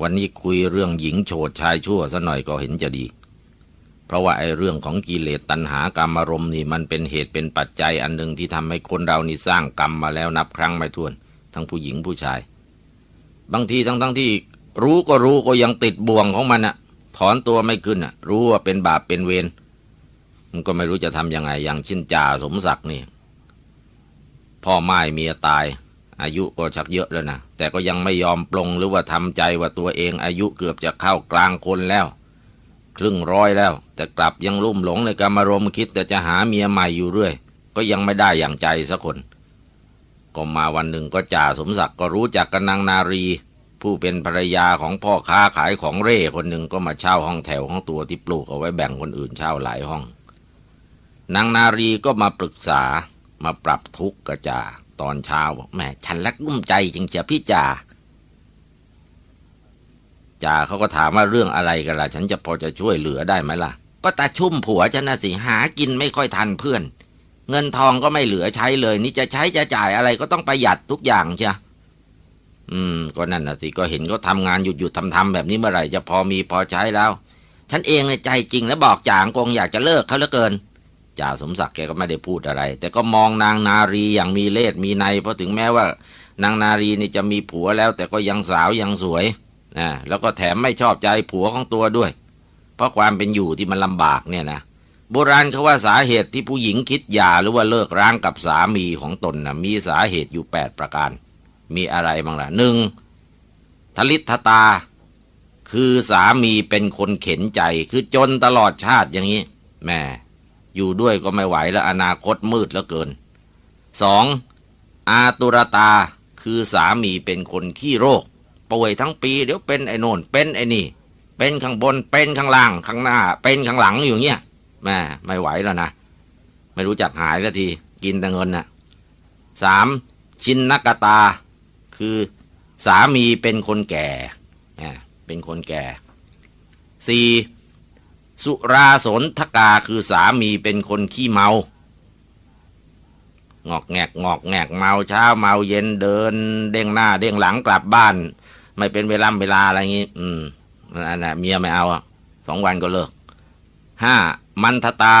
วันนี้คุยเรื่องหญิงโฉดชายชั่วซะหน่อยก็เห็นจะดี เพราะว่าไอ้เรื่องของกิเลสตัณหากรรมารมณ์นี่มันเป็นเหตุเป็นปัจจัยอันหนึ่งที่ทำให้คนเรานี่สร้างกรรมมาแล้วนับครั้งไม่ถ้วน ทั้งผู้หญิงผู้ชาย บางทีทั้งทั้งที่ รู้ก็รู้ก็ยังติดบ่วงของมันอะถอนตัวไม่ขึ้นอะรู้ว่าเป็นบาปเป็นเวรมันก็ไม่รู้จะทำยังไง อย่างชินจ่าสมศักดิ์นี่ พ่อไม้เมียตาย อายุก็ชักเยอะแล้วนะแต่ก็ยังไม่ยอมปลงหรือว่าทำใจว่าตัวเองอายุเกือบจะเข้ากลางคนแล้ว ครึ่งร้อยแล้ว แต่กลับยังลุ่มหลงในกรรมารมคิดแต่จะหาเมียใหม่อยู่เรื่อย ก็ยังไม่ได้อย่างใจสักคน ก็มาวันหนึ่งก็จ่าสมศักดิ์ก็รู้จักกับนางนารี ผู้เป็นภรรยาของพ่อค้าขายของเร่คนหนึ่งก็มาเช่าห้องแถวของตัวที่ปลูกเอาไว้แบ่งคนอื่นเช่าหลายห้องนางนารีก็มาปรึกษามาปรับทุกข์กับจ่า ตอนเช้าบอกแม่ฉันรักกุ้มใจจริงจะพี่จ่าจ่าเขาก็ถามว่าเรื่องอะไรกันล่ะ ฉันจะพอจะช่วยเหลือได้ไหมล่ะ ก็ตาชุ่มผัวฉันนะสิหากินไม่ค่อยทันเพื่อน เงินทองก็ไม่เหลือใช้เลย นี่จะใช้จะจ่ายอะไรก็ต้องประหยัดทุกอย่างเชียอืม ก็นั่นนะสิก็เห็นเขาทำงานหยุดหยุดทำทำแบบนี้เมื่อไหร่จะพอมีพอใช้แล้ว ฉันเองในใจจริงแล้วบอกจ่างกงอยากจะเลิกเขาเหลือเกิน จ่าสมศักดิ์แกก็ไม่ได้พูดอะไร แต่ก็มองนางนารีอย่างมีเล่ห์มีในเพราะถึงแม้ว่านางนารีนี่จะมีผัวแล้ว แต่ก็ยังสาวยังสวยนะแล้วก็แถมไม่ชอบใจผัวของตัวด้วย เพราะความเป็นอยู่ที่มันลำบากเนี่ยนะโบราณเขาว่าสาเหตุที่ผู้หญิงคิดหย่าหรือว่าเลิกร้างกับสามีของตนนะมีสาเหตุอยู่แปดประการ มีอะไรบ้างล่ะหนึ่งทลิตตา คือสามีเป็นคนเข็นใจคือจนตลอดชาติอย่างนี้แม่ อยู่ด้วยก็ไม่ไหวแล้วอนาคตมืดเหลือเกินสองอาตุรตาคือสามีเป็นคนขี้โรค ป่วยทั้งปี เดี๋ยวเป็นไอ้โน่นเป็นไอ้นี่ เป็นข้างบนเป็นข้างล่างข้างหน้า เป็นข้างหลังอยู่เงี้ยแม่ไม่ไหวแล้วนะ ไม่รู้จักหายสักทีกินแต่เงินนะ่ะสามชินนกตา คือสามีเป็นคนแก่ เป็นคนแก่สี่ สุราสนทกาคือสามีเป็นคนขี้เมา งอกแงกงอกแงกเมาเช้าเมาเย็นเดิน เด้งหน้า เด้งหลังกลับบ้าน ไม่เป็นเวลาเวลาอะไรงี้ อืมนั่นแหละเมียไม่เอาสองวันก็เลิกห้ามันทตา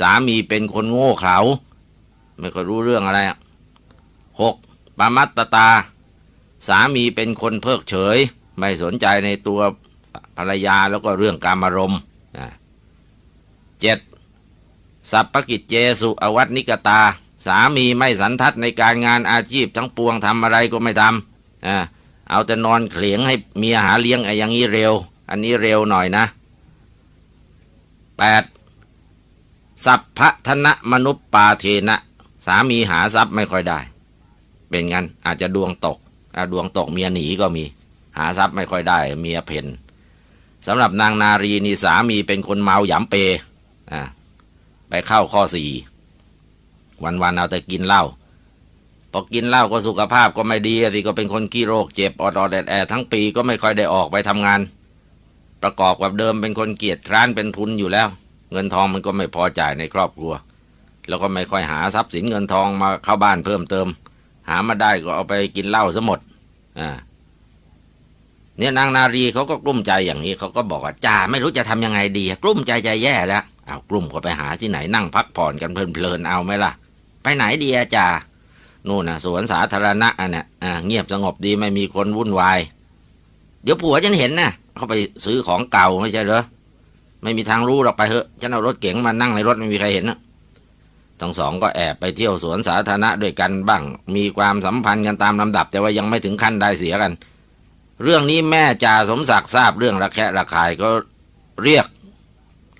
สามีเป็นคนโง่เขลาไม่ค่อยรู้เรื่องอะไรหกปามัตตา สามีเป็นคนเพิกเฉย ไม่สนใจในตัวภรรยาแล้วก็เรื่องการมารมณ์ เจ็ดสัพพกิจเจสุอวัตนิกตา สามีไม่สันทัดในการงานอาชีพทั้งปวงทำอะไรก็ไม่ทำเอาแต่นอนเขียงให้เมียหาเลี้ยงไอ้อย่างนี้เร็ว อันนี้เร็วหน่อยนะแปดสัพพทนะมนุษย์ปาเทนะ สามีหาทรัพย์ไม่ค่อยได้ เป็นงั้นอาจจะดวงตกดวงตกเมียหนีก็มี หาทรัพย์ไม่ค่อยได้ เมียเพนสำหรับนางนารีนี่สามีเป็นคนเมาหยำเป อ่าไปเข้าข้อสี่วันๆเอาแต่กินเหล้าพอกินเหล้าก็สุขภาพก็ไม่ดีสิก็เป็นคนขี้โรคเจ็บอดอดแอดแอทั้งปีก็ไม่ค่อยได้ออกไปทำงาน ประกอบกับเดิมเป็นคนเกียจคร้านเป็นทุนอยู่แล้ว เงินทองมันก็ไม่พอจ่ายในครอบครัว แล้วก็ไม่ค่อยหาทรัพย์สินเงินทองมาเข้าบ้านเพิ่มเติม หามาได้ก็เอาไปกินเหล้าซะหมดอ่า เนี่ยนางนารีเขาก็กลุ้มใจอย่างนี้เขาก็บอกว่าจ่าไม่รู้จะทำยังไงดีกลุ้มใจใจแย่แล้วเอากลุ้มก็ไปหาที่ไหนนั่งพักผ่อนกันเพลินๆเอาไหมล่ะ ไปไหนดีอาจ่านู่นนะสวนสาธารณะอันเนี้ยเงียบสงบดีไม่มีคนวุ่นวาย เดี๋ยวผัวฉันเห็นนะเขาไปซื้อของเก่าไม่ใช่เหรอไม่มีทางรู้หรอกไปเถอะฉันเอารถเก๋งมานั่งในรถไม่มีใครเห็นนะทั้งสองก็แอบไปเที่ยวสวนสาธารณะด้วยกันบ้าง มีความสัมพันธ์กันตามลำดับ แต่ว่ายังไม่ถึงขั้นได้เสียกัน เรื่องนี้แม่จ่าสมศักดิ์ทราบเรื่องระแคะระคายก็เรียก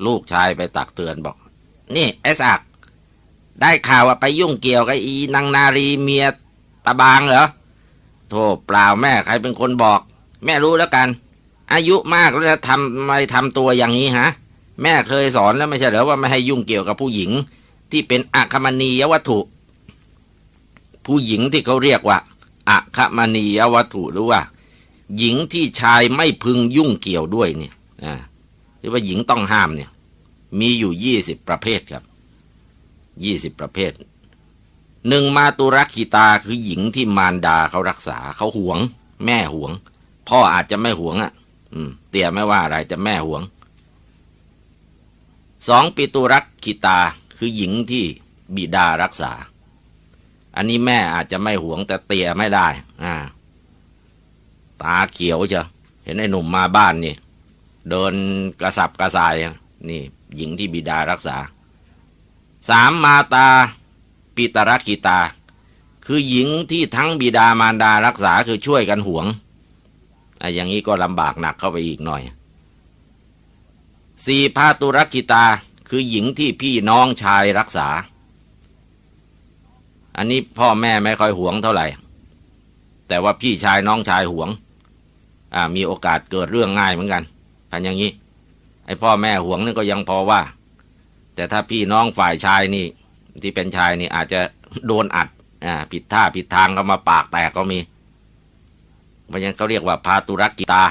ลูกชายไปตักเตือนบอก นี่ไอ้ศักดิ์ได้ข่าวว่าไปยุ่งเกี่ยวกับอีนางนารีเมียตาบางเหรอโธ่เปล่าแม่ใครเป็นคนบอก แม่รู้แล้วกัน อายุมากแล้วทำไม่ทำตัวอย่างนี้ฮะ แม่เคยสอนแล้วไม่ใช่เหรอว่าไม่ให้ยุ่งเกี่ยวกับผู้หญิง ที่เป็นอัคมณียวัตถุ ผู้หญิงที่เขาเรียกว่าอัคมณียวัตถุหรือว่า หญิงที่ชายไม่พึงยุ่งเกี่ยวด้วยเนี่ยหรือว่าหญิงต้องห้ามเนี่ย มีอยู่ยี่สิบประเภทครับยี่สิบประเภทหนึ่งมาตุรักขิตาคือหญิงที่มารดาเขารักษาเขาหวง แม่หวง พ่ออาจจะไม่หวงอะ อืม เตี่ยไม่ว่าอะไรแต่แม่หวงสองปิตุรักขิตาคือหญิงที่บิดารักษา อันนี้แม่อาจจะไม่หวงแต่เตี่ยไม่ได้ อ่า ตาเขียวเชียวเห็นไอ้หนุ่มมาบ้านนี่ เดินกระสับกระส่าย นี่ หญิงที่บิดารักษา สามมาตาปิตรกิตา คือหญิงที่ทั้งบิดามารดารักษาคือช่วยกันหวงไอ้อย่างนี้ก็ลำบากหนักเข้าไปอีกหน่อย สี่พาตุรกิตา คือหญิงที่พี่น้องชายรักษา อันนี้พ่อแม่ไม่ค่อยหวงเท่าไหร่ แต่ว่าพี่ชายน้องชายหวง มีโอกาสเกิดเรื่องง่ายเหมือนกันพันอย่างนี้ ไอ้พ่อแม่ห่วงนี่ก็ยังพอว่า แต่ถ้าพี่น้องฝ่ายชายนี่ ที่เป็นชายนี่อาจจะโดนอัดอ่าผิดท่าผิดทางก็มาปากแตกก็มีเพราะฉะนั้นเขาเรียกว่าพาตุรักกิตา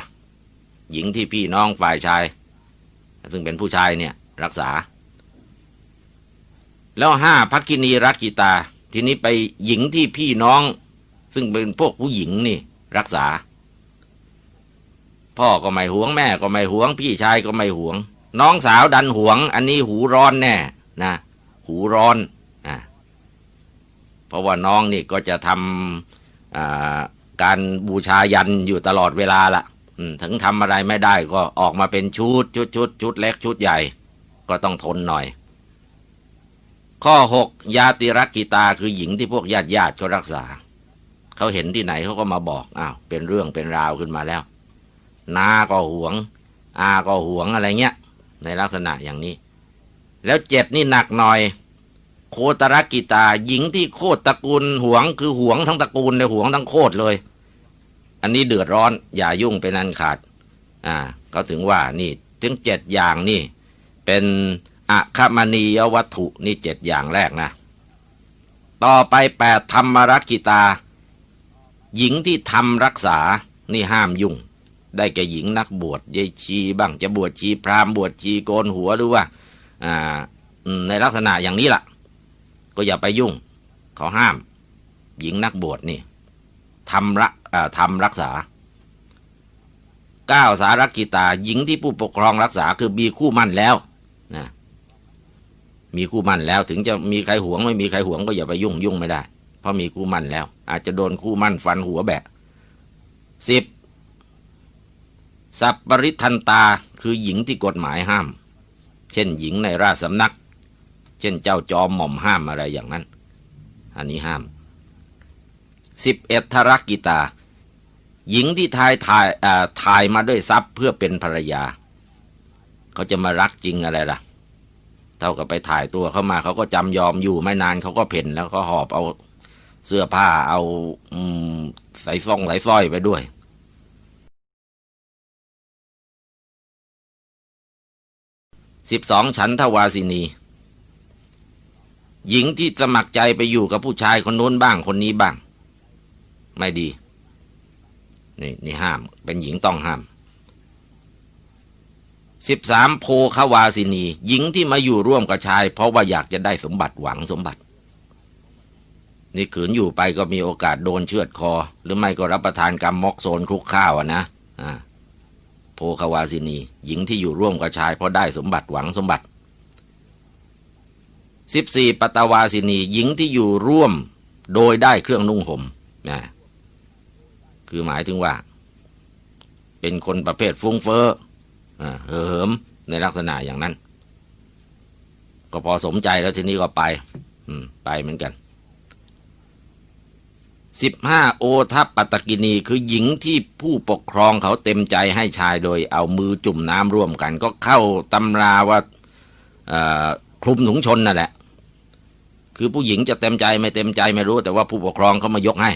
หญิงที่พี่น้องฝ่ายชาย ซึ่งเป็นผู้ชายเนี่ยรักษา แล้วห้าพักกินีรักกิตา ทีนี้ไปหญิงที่พี่น้อง ซึ่งเป็นพวกผู้หญิงนี่ รักษา พ่อก็ไม่หวงแม่ก็ไม่หวง พี่ชายก็ไม่หวง น้องสาวดันหวง อันนี้หูร้อนแน่นะ หูร้อนอ่าเพราะว่าน้องนี่ก็จะทำการบูชายันอยู่ตลอดเวลาละถึงทำอะไรไม่ได้ก็ออกมาเป็นชุดชุดชุดชุดเล็กชุดใหญ่ ก็ต้องทนหน่อย ข้อหกยาติรักกิตาคือหญิงที่พวกญาติญาติเขารักษาเขาเห็นที่ไหนเขาก็มาบอกอ้าวเป็นเรื่องเป็นราวขึ้นมาแล้ว นาก็หวง อาก็หวงอะไรเงี้ย ในลักษณะอย่างนี้ แล้วเจ็ดนี่หนักหน่อย โคตรกิตา หญิงที่โคตรตระกูลหวง คือหวงทั้งตระกูลเลยหวงทั้งโคตรเลย อันนี้เดือดร้อน อย่ายุ่งเป็นอันขาด อ่า ก็ถึงว่านี่ ถึงเจ็ดอย่างนี่ เป็นอะคมณียวัตถุนี่เจ็ดอย่างแรกนะ ต่อไปแปดธรรมรักกิตา หญิงที่ทำรักษานี่ห้ามยุ่ง ได้แก่หญิงนักบวชยายชีบ้างจะบวชชีพราหมณ์บวชชีโกนหัวหรือว่าในลักษณะอย่างนี้ล่ะ ก็อย่าไปยุ่ง เขาห้าม หญิงนักบวชนี่ทำรักทำรักษาก้าสารกิตาหญิงที่ผู้ปกครองรักษาคือมีคู่มั่นแล้วนะมีคู่มั่นแล้ว ถึงจะมีใครหวงไม่มีใครหวงก็อย่าไปยุ่งยุ่งไม่ได้ เพราะมีคู่มั่นแล้ว อาจจะโดนคู่มั่นฟันหัวแบะสิบ สัปปริทันตาคือหญิงที่กฎหมายห้าม เช่นหญิงในราชสำนัก เช่นเจ้าจอมหม่อมห้ามอะไรอย่างนั้น อันนี้ห้ามสิบเอ็ดทรักกิตา หญิงที่ทายทายอ่าทายมาด้วยทรัพย์เพื่อเป็นภรรยา เขาจะมารักจริงอะไรล่ะ เท่ากับไปถ่ายตัวเข้ามา เขาก็จำยอมอยู่ไม่นานเขาก็เพ่นแล้วก็หอบเอาเสื้อผ้าเอาอืมใส่ซ่องใส่สร้อยไปด้วย สิบสองฉันทวาสินี หญิงที่สมัครใจไปอยู่กับผู้ชายคนนู้นบ้างคนนี้บ้าง ไม่ดี นี่นี่ห้าม เป็นหญิงต้องห้ามสิบสามโพควาสินี หญิงที่มาอยู่ร่วมกับชาย เพราะว่าอยากจะได้สมบัติหวังสมบัติ นี่ขืนอยู่ไปก็มีโอกาสโดนเชือดคอ หรือไม่ก็รับประทานกรรมมอกโซนคลุกข้าวนะอ่า คาวาสินี หญิงที่อยู่ร่วมกับชายเพราะได้สมบัติหวังสมบัติสิบสี่ปตวาสินี หญิงที่อยู่ร่วมโดยได้เครื่องนุ่งห่มนะคือหมายถึงว่า เป็นคนประเภทฟุ้งเฟ้ออ่าเหิมในลักษณะอย่างนั้น ก็พอสมใจแล้วทีนี้ก็ไปไปเหมือนกัน สิบห้าโอทัปปัตกินีคือหญิงที่ผู้ปกครองเขาเต็มใจให้ชายโดยเอามือจุ่มน้ำร่วมกัน ก็เข้าตำราว่าคลุมถุงชนนั่นแหละ คือผู้หญิงจะเต็มใจไม่เต็มใจไม่รู้ แต่ว่าผู้ปกครองเขามายกให้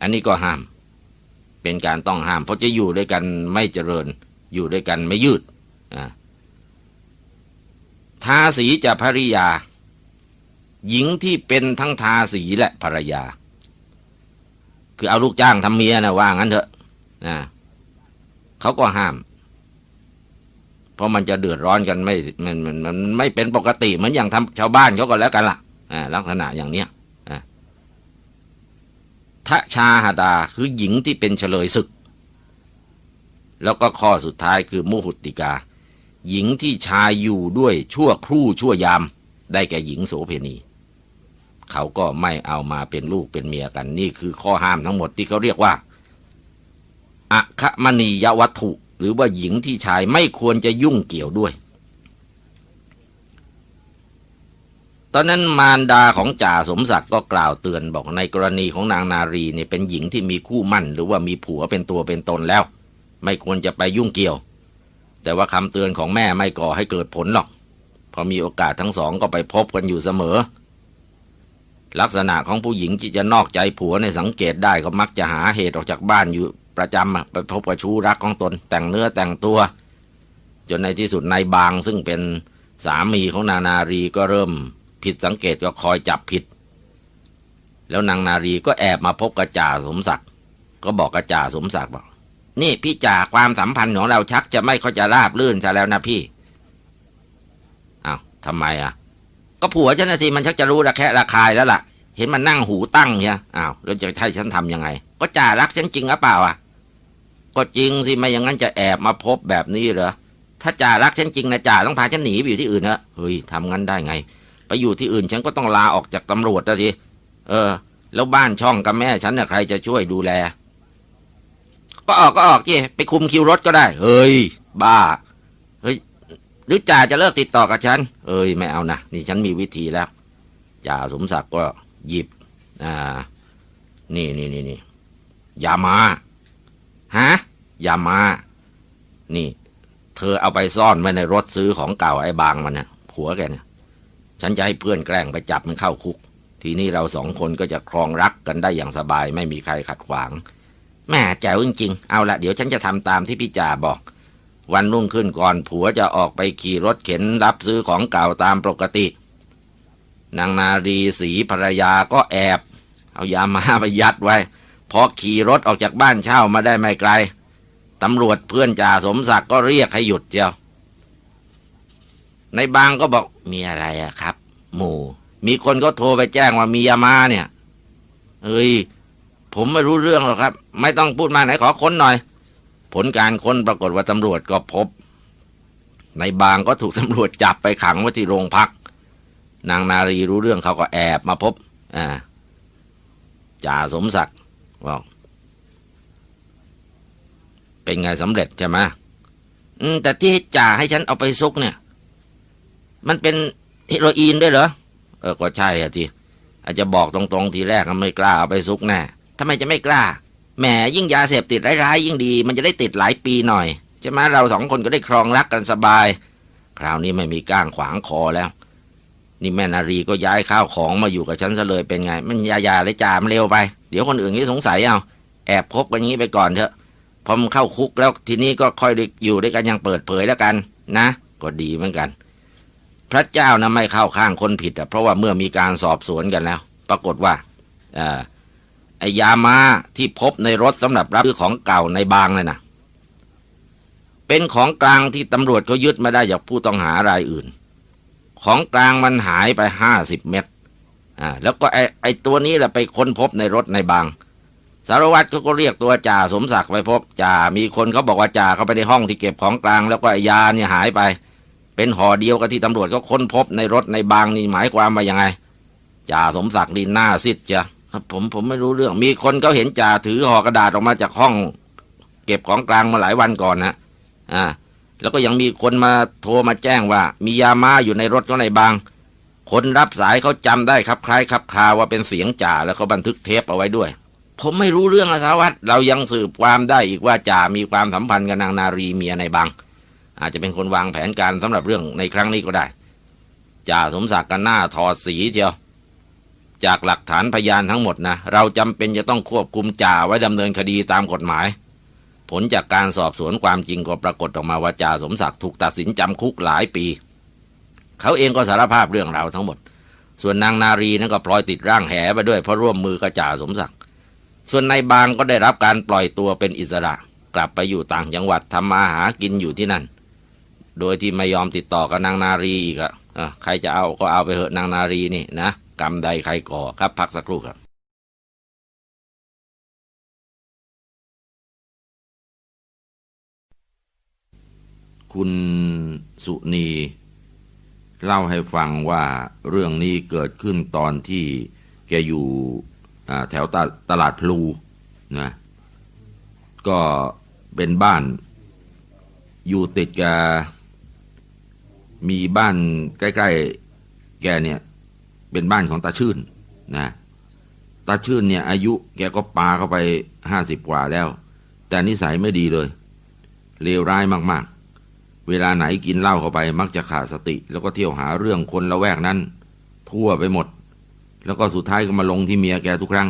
อันนี้ก็ห้าม เป็นการต้องห้าม เพราะจะอยู่ด้วยกันไม่เจริญ อยู่ด้วยกันไม่ยืดอ่าทาสีจะภริยา หญิงที่เป็นทั้งทาสีและภรรยา คือเอาลูกจ้างทำเมียนะว่างั้นเถอะนะเขาก็ห้าม เพราะมันจะเดือดร้อนกันไม่มันมันมันไม่เป็นปกติเหมือนอย่างทำชาวบ้านเขาก็แล้วกันล่ะอ่าลักษณะอย่างเนี้ยอ่าททะชาหดาคือหญิงที่เป็นเฉลยศึก แล้วก็ข้อสุดท้ายคือมุหุติกา หญิงที่ชายอยู่ด้วยชั่วครู่ชั่วยาม ได้แก่หญิงโสเพณี เขาก็ไม่เอามาเป็นลูกเป็นเมียกัน นี่คือข้อห้ามทั้งหมดที่เขาเรียกว่าอัคมณียวัตถุ หรือว่าหญิงที่ชายไม่ควรจะยุ่งเกี่ยวด้วย ตอนนั้นมารดาของจ่าสมศักดิ์ก็กล่าวเตือนบอกในกรณีของนางนารีเนี่ยเป็นหญิงที่มีคู่มั่น หรือว่ามีผัวเป็นตัวเป็นตนแล้ว ไม่ควรจะไปยุ่งเกี่ยว แต่ว่าคำเตือนของแม่ไม่ก่อให้เกิดผลหรอกพอมีโอกาสทั้งสองก็ไปพบกันอยู่เสมอ ลักษณะของผู้หญิงที่จะนอกใจผัวในสังเกตได้ก็มักจะหาเหตุออกจากบ้านอยู่ประจำไปพบกับชู้รักของตนแต่งเนื้อแต่งตัว จนในที่สุดนายบางซึ่งเป็นสามีของนางนารีก็เริ่มผิดสังเกตก็คอยจับผิด แล้วนางนารีก็แอบมาพบกับจ่าสมศักดิ์ก็บอกกับจ่าสมศักดิ์บอก นี่พี่จ่าความสัมพันธ์ของเราชักจะไม่ค่อยจะราบรื่นซะแล้วนะพี่อ้าวทำไมอะ ก็ผัวฉันนะสิมันชักจะรู้ระแคะระคายแล้วล่ะ เห็นมันนั่งหูตั้งเนี่ยอ้าวแล้วจะให้ฉันทำยังไง ก็จ่ารักฉันจริงหรือเปล่าอะ ก็จริงสิไม่อย่างนั้นจะแอบมาพบแบบนี้เหรอถ้าจ่ารักฉันจริงนะจ่าต้องพาฉันหนีไปอยู่ที่อื่นนะเฮ้ยทำงั้นได้ไง ไปอยู่ที่อื่นฉันก็ต้องลาออกจากตำรวจนะสิเออ แล้วบ้านช่องกับแม่ฉันน่ะใครจะช่วยดูแล ก็ออกก็ออกจีไปคุมคิวรถก็ได้ เฮ้ย บ้า รือจ่าจะเลิกติดต่อกับฉัน เอ้ยไม่เอานะนี่ฉันมีวิธีแล้วจ่าสมศักดิ์ก็หยิบ อ่า นี่นี่นี่นี่ยามาฮะยามา นี่ เธอเอาไปซ่อนไว้ในรถซื้อของเก่าไอ้บางมันนะผัวแกเนี่ยฉันจะให้เพื่อนแกล้งไปจับมันเข้าคุก ทีนี้เราสองคนก็จะครองรักกันได้อย่างสบายไม่มีใครขัดขวางแม่แจ๋วจริงๆ เอาละเดี๋ยวฉันจะทำตามที่พี่จ่าบอก วันรุ่งขึ้นก่อนผัวจะออกไปขี่รถเข็นรับซื้อของเก่าตามปกติ นางนารีสีภรรยาก็แอบ เอายามาไปยัดไว้พอขี่รถออกจากบ้านเช่ามาได้ไม่ไกลตำรวจเพื่อนจ่าสมศักดิ์ก็เรียกให้หยุดเจียวในบางก็บอกมีอะไรอะครับ หมู่ มีคนก็โทรไปแจ้งว่ามียามาเนี่ยเอ้ยผมไม่รู้เรื่องหรอกครับ ไม่ต้องพูดมาไหนขอค้นหน่อย ผลการค้นปรากฏว่าตำรวจก็พบ ในบางก็ถูกตำรวจจับไปขังไว้ที่โรงพัก นางนารีรู้เรื่องเขาก็แอบมาพบอ่าจ่าสมศักดิ์บอกเป็นไงสำเร็จใช่ไหมแต่ที่จ่าให้ฉันเอาไปซุกเนี่ย มันเป็นเฮโรอีนด้วยเหรอ เออก็ใช่อะทีอาจจะบอกตรงๆทีแรกก็ไม่กล้าเอาไปซุกแน่ทำไมจะไม่กล้า แหมยิ่งยาเสพติดร้ายๆยิ่งดี มันจะได้ติดหลายปีหน่อยใช่ไหมเราสองคนก็ได้ครองรักกันสบาย คราวนี้ไม่มีก้างขวางคอแล้ว นี่แม่นารีก็ย้ายข้าวของมาอยู่กับฉันซะเลยเป็นไง มันยายาเลยจ่ามันเร็วไป เดี๋ยวคนอื่นก็สงสัยเอาแอบคบกันอย่างนี้ไปก่อนเถอะพอมันเข้าคุกแล้วทีนี้ก็ค่อยอยู่ด้วยกันอยังเปิดเผยแล้วกัน นะ ก็ดีเหมือนกัน พระเจ้านะไม่เข้าข้างคนผิดอะเพราะว่าเมื่อมีการสอบสวนกันแล้ว ปรากฏว่าอ่า ไอยามาที่พบในรถสำหรับรับซื้อของเก่าในบางเลยนะเป็นของกลางที่ตำรวจเขายึดมาได้จากผู้ต้องหารายอื่น ของกลางมันหายไปห้าสิบเม็ดอ่าแล้วก็ไอไอตัวนี้แหละไปค้นพบในรถในบาง สารวัตรเขาก็เรียกตัวจ่าสมศักดิ์ไปพบจ่ามีคนเขาบอกว่าจ่าเขาไปในห้องที่เก็บของกลาง แล้วก็ไอยาเนี่ยหายไป เป็นห่อเดียวกับที่ตำรวจก็ค้นพบในรถในบางนี่หมายความว่ายังไงจ่าสมศักดิ์นี่หน้าซิดจ้ะ ผมผมไม่รู้เรื่อง มีคนเขาเห็นจ่าถือห่อกระดาษออกมาจากห้อง เก็บของกลางมาหลายวันก่อนนะอ่า แล้วก็ยังมีคนมาโทรมาแจ้งว่า มียามาอยู่ในรถก็ในบาง คนรับสายเขาจำได้ครับคล้ายครับคาว่าเป็นเสียงจ่าแล้วเขาบันทึกเทปเอาไว้ด้วย ผมไม่รู้เรื่องนะสารวัตรเรายังสืบความได้อีกว่าจ่ามีความสัมพันธ์กับนางนารีเมียในบาง อาจจะเป็นคนวางแผนการสำหรับเรื่องในครั้งนี้ก็ได้จ่าสมศักดิ์กันหน้าถอดสีเจียว จากหลักฐานพยานทั้งหมดนะ เราจำเป็นจะต้องควบคุมจ่าไว้ดำเนินคดีตามกฎหมาย ผลจากการสอบสวนความจริงก็ปรากฏออกมาว่าจ่าสมศักดิ์ถูกตัดสินจำคุกหลายปี เขาเองก็สารภาพเรื่องราวทั้งหมด ส่วนนางนารีนั้นก็พลอยติดร่างแหไปด้วยเพราะร่วมมือกับจ่าสมศักดิ์ส่วนนายบางก็ได้รับการปล่อยตัวเป็นอิสระ กลับไปอยู่ต่างจังหวัดทำมาหากินอยู่ที่นั่น โดยที่ไม่ยอมติดต่อกับนางนารีอีกอะอะใครจะเอาก็เอาไปเหอะนางนารีนี่นะ กรรมใดใครก่อครับพักสักครู่ครับคุณสุนี เล่าให้ฟังว่าเรื่องนี้เกิดขึ้นตอนที่แกอยู่แถวตตลาดพลูนะก็เป็นบ้าน อยู่ติดกับมีบ้านใกล้ ๆ แกเนี่ย เป็นบ้านของตาชื่นนะตาชื่นเนี่ย อายุแกก็ปาเข้าไปห้าสิบกว่าแล้ว แต่นิสัยไม่ดีเลย เลวร้ายมากๆ เวลาไหนกินเหล้าเข้าไป มักจะขาดสติ แล้วก็เที่ยวหาเรื่องคนละแวกนั้น ทั่วไปหมด แล้วก็สุดท้ายก็มาลงที่เมียแกทุกครั้ง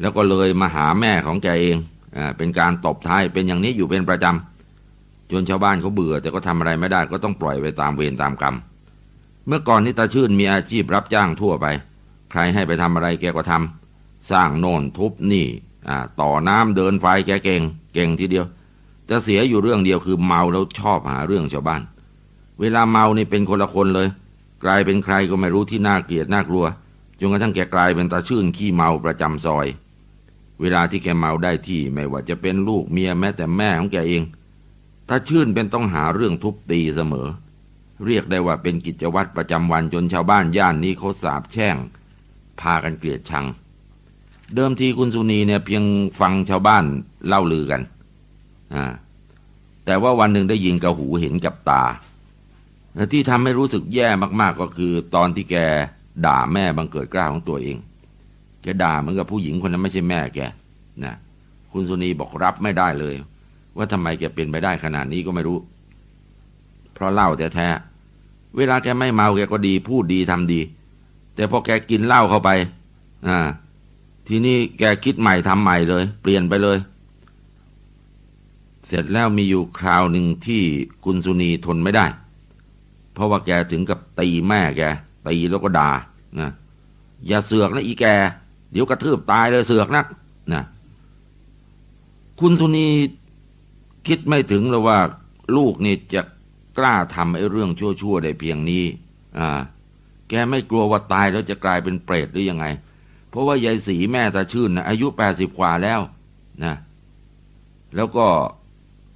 แล้วก็เลยมาหาแม่ของแกเองอ่าเป็นการตบท้ายเป็นอย่างนี้อยู่เป็นประจำจนชาวบ้านเขาเบื่อ แต่ก็ทำอะไรไม่ได้ก็ต้องปล่อยไปตามเวรตามกรรม เมื่อก่อนนี้ตาชื่นมีอาชีพรับจ้างทั่วไป ใครให้ไปทำอะไรแกก็ทำสร้างโน่นทุบนี่ต่อน้ำเดินไฟแกเก่ง เก่งทีเดียว จะเสียอยู่เรื่องเดียวคือเมาแล้วชอบหาเรื่องชาวบ้าน เวลาเมานี่เป็นคนละคนเลย กลายเป็นใครก็ไม่รู้ที่น่าเกลียดน่ากลัวจนกระทั่งแกกลายเป็นตาชื่นขี้เมาประจำซอย เวลาที่แกเมาได้ที่ไม่ว่าจะเป็นลูกเมียแม้แต่แม่ของแกเองตาชื่นเป็นต้องหาเรื่องทุบตีเสมอ เรียกได้ว่าเป็นกิจวัตรประจำวันจนชาวบ้านย่านนี้เขาสาบแช่ง พากันเกลียดชัง เดิมทีคุณสุนีเนี่ยเพียงฟังชาวบ้านเล่าลือกันอ่าแต่ว่าวันหนึ่งได้ยินกับหูเห็นกับตาและที่ทำให้รู้สึกแย่มากๆก็คือตอนที่แกด่าแม่บังเกิดกล้าของตัวเอง แกด่าเหมือนกับผู้หญิงคนนั้นไม่ใช่แม่แกนะคุณสุนีบอกรับไม่ได้เลย ว่าทำไมแกเป็นไปได้ขนาดนี้ก็ไม่รู้ เพราะเล้าแท้ๆ เวลาแกไม่เมาแกก็ดี พูดดีทำดี แต่พอแกกินเหล้าเข้าไป อ่า ทีนี้แกคิดใหม่ทำใหม่เลย เปลี่ยนไปเลย เสร็จแล้วมีอยู่คราวหนึ่งที่คุณสุนีทนไม่ได้ เพราะว่าแกถึงกับตีแม่แกตีแล้วก็ด่านะอย่าเสือกนะอีแก เดี๋ยวกระทืบตายเลยเสือกนักนะคุณสุนีคิดไม่ถึงเลยว่า ลูกนี่จะ กล้าทำไอ้เรื่องชั่วๆได้เพียงนี้ อ่า แกไม่กลัวว่าตายแล้วจะกลายเป็นเปรตหรือยังไง เพราะว่ายายสีแม่ตาชื่นนะอายุแปดสิบกว่าแล้วนะแล้วก็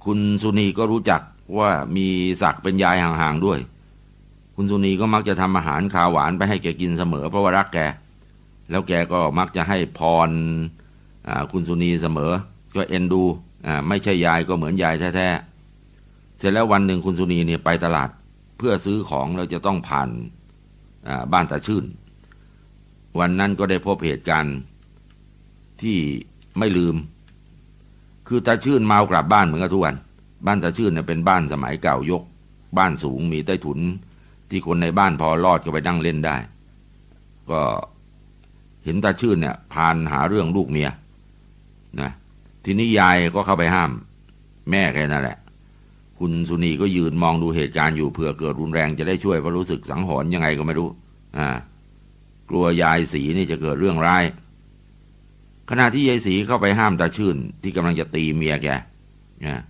คุณสุนีก็รู้จักว่ามีศักดิ์เป็นยายห่างๆด้วย คุณสุนีก็มักจะทำอาหารขาวหวานไปให้แกกินเสมอเพราะว่ารักแก แล้วแกก็มักจะให้พรอ่าคุณสุนีเสมอ ก็เอ็นดูอ่าไม่ใช่ยายก็เหมือนยายแท้ๆ เสร็จแล้ววันหนึ่งคุณสุนีเนี่ยไปตลาด เพื่อซื้อของเราจะต้องผ่านบ้านตาชื่น วันนั้นก็ได้พบเหตุการณ์ที่ไม่ลืม คือตาชื่นเมากลับบ้านเหมือนกับทุกวัน บ้านตาชื่นเนี่ยเป็นบ้านสมัยเก่ายก บ้านสูงมีใต้ถุน ที่คนในบ้านพอรอดก็ไปนั่งเล่นได้ ก็เห็นตาชื่นเนี่ยพานหาเรื่องลูกเมียนะทีนี้ยายก็เข้าไปห้าม แม่แค่นั่นแหละ คุณสุนีก็ยืนมองดูเหตุการณ์อยู่เผื่อเกิดรุนแรงจะได้ช่วยเพราะรู้สึกสังหรณ์ยังไงก็ไม่รู้ อ่า กลัวยายสีนี่จะเกิดเรื่องร้าย ขณะที่ยายสีเข้าไปห้ามตาชื่น ที่กำลังจะตีเมียแกนะ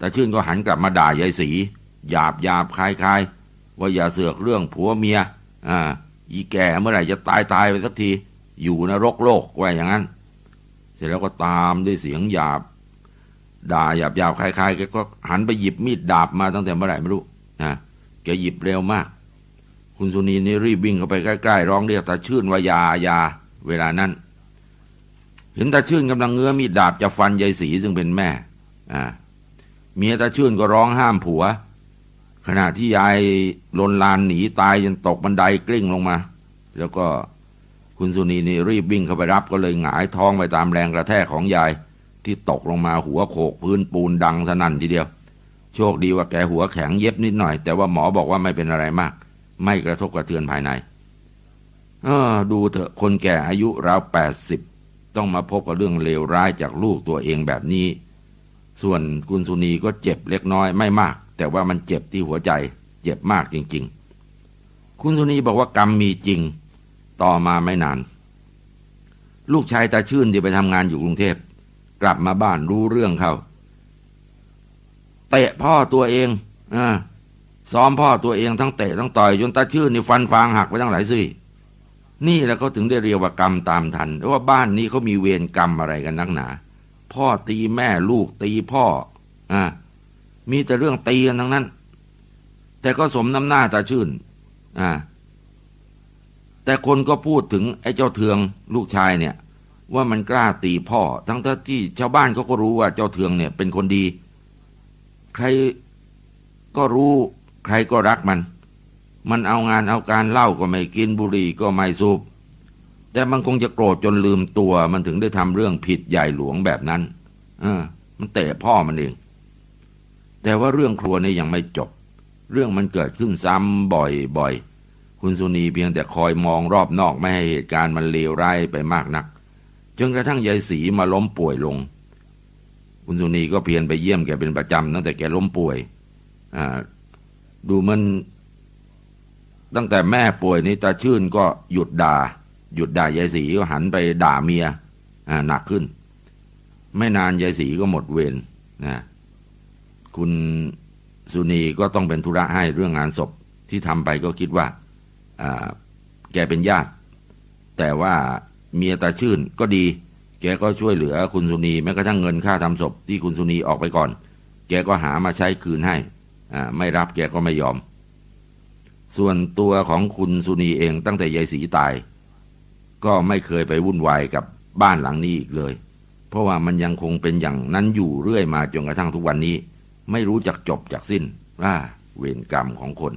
ตาชื่นก็หันกลับมาด่ายายสีหยาบหยาบคลายคลายว่าอย่าเสือกเรื่องผัวเมีย อ่า อีแก่เมื่อไหร่จะตายตายไปสักที อยู่นรกโลกว่าอย่างนั้น เสร็จแล้วก็ตามด้วยเสียงหยาบ ด่าหยาบหยาบคลายคลายแกก็หันไปหยิบมีดดาบมาตั้งแต่เมื่อไหร่ไม่รู้นะแกหยิบเร็วมาก คุณสุนีนี่รีบวิ่งเข้าไปใกล้ๆร้องเรียกตาชื่นว่ายายาเวลานั้น เห็นตาชื่นกำลังเงื้อมีดดาบจะฟันยายสีซึ่งเป็นแม่อ่าเมียตาชื่นก็ร้องห้ามผัว ขณะที่ยายลนลานหนีตายจนตกบันไดกลิ้งลงมา แล้วก็คุณสุนีนี่รีบวิ่งเข้าไปรับก็เลยหงายท้องไปตามแรงกระแทกของยาย ที่ตกลงมาหัวโขกพื้นปูนดังสนั่นทีเดียว โชคดีว่าแกหัวแข็งเย็บนิดหน่อย แต่ว่าหมอบอกว่าไม่เป็นอะไรมาก ไม่กระทบกระเทือนภายในเออดูเถอะคนแก่อายุราวแปดสิบต้องมาพบกับเรื่องเลวร้ายจากลูกตัวเองแบบนี้ ส่วนคุณสุนีก็เจ็บเล็กน้อยไม่มาก แต่ว่ามันเจ็บที่หัวใจ เจ็บมากจริง ๆ คุณสุนีบอกว่ากรรมมีจริง ต่อมาไม่นาน ลูกชายตาชื่นที่ไปทำงานอยู่กรุงเทพ กลับมาบ้านรู้เรื่องเขาเตะพ่อตัวเองอซ้อมพ่อตัวเองทั้งเตะทั้งต่อยจนตาชื่นนี่ฟันฟางหักไปทั้งหลายซี่นี่แล้วเขาถึงได้เรียกว่ากรรมตามทันเพราะว่าบ้านนี้เขามีเวรกรรมอะไรกันนักหนา พ่อตีแม่ลูกตีพ่ออ่ามีแต่เรื่องตีกันทั้งนั้น แต่ก็สมน้ำหน้าตาชื่น อ่า แต่คนก็พูดถึงไอ้เจ้าเทืองลูกชายเนี่ย ว่ามันกล้าตีพ่อ ทั้งที่ชาวบ้านเขาก็รู้ว่าเจ้าเทืองเนี่ยเป็นคนดี ใครก็รู้ใครก็รักมัน มันเอางานเอาการเล้าก็ไม่กินบุหรี่ก็ไม่สูบแต่มันคงจะโกรธจนลืมตัวมันถึงได้ทำเรื่องผิดใหญ่หลวงแบบนั้นเออมันเตะพ่อมันเอง แต่ว่าเรื่องครัวนี่ยังไม่จบ เรื่องมันเกิดขึ้นซ้ำบ่อยๆคุณสุนีเพียงแต่คอยมองรอบนอกไม่ให้เหตุการณ์มันเลวร้ายไปมากนัก จนกระทั่งยายศรีมาล้มป่วยลง คุณสุนีก็เพียรไปเยี่ยมแกเป็นประจำตั้งแต่แกล้มป่วยดูมัน ตั้งแต่แม่ป่วยนี่ตาชื่นก็หยุดด่า หยุดด่ายายศรีก็หันไปด่าเมียหนักขึ้น ไม่นานยายศรีก็หมดเวรนะคุณสุนีก็ต้องเป็นธุระให้เรื่องงานศพที่ทำไปก็คิดว่าแกเป็นญาติ แต่ว่า เมียตาชื่นก็ดี แกก็ช่วยเหลือคุณสุนีแม้กระทั่งเงินค่าทำศพที่คุณสุนีออกไปก่อน แกก็หามาใช้คืนให้ อ่า ไม่รับแกก็ไม่ยอม ส่วนตัวของคุณสุนีเองตั้งแต่ยายศรีตาย ก็ไม่เคยไปวุ่นวายกับบ้านหลังนี้อีกเลย เพราะว่ามันยังคงเป็นอย่างนั้นอยู่เรื่อยมาจนกระทั่งทุกวันนี้ ไม่รู้จักจบจากสิ้นว่าเวรกรรมของคน